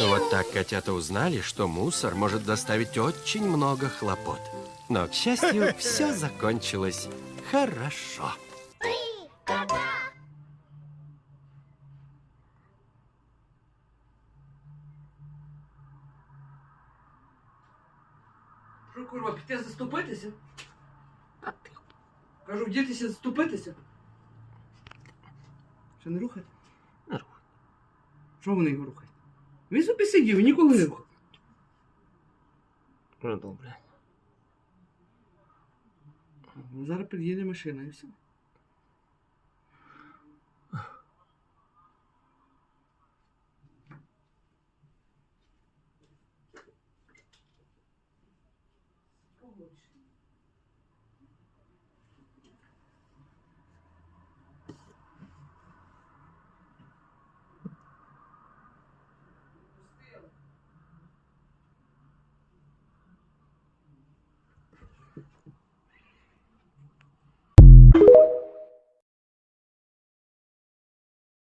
Вот так котята узнали, что мусор может доставить очень много хлопот. Но, к счастью, все закончилось хорошо. Курва, піти заступитися? Кажу, вдітися заступитися. Що не рухати? Не рухати. Що вони його рухають? Він собі сидів, ніколи не рухав. Ну, добре. Ну, зараз під'їде машина і все.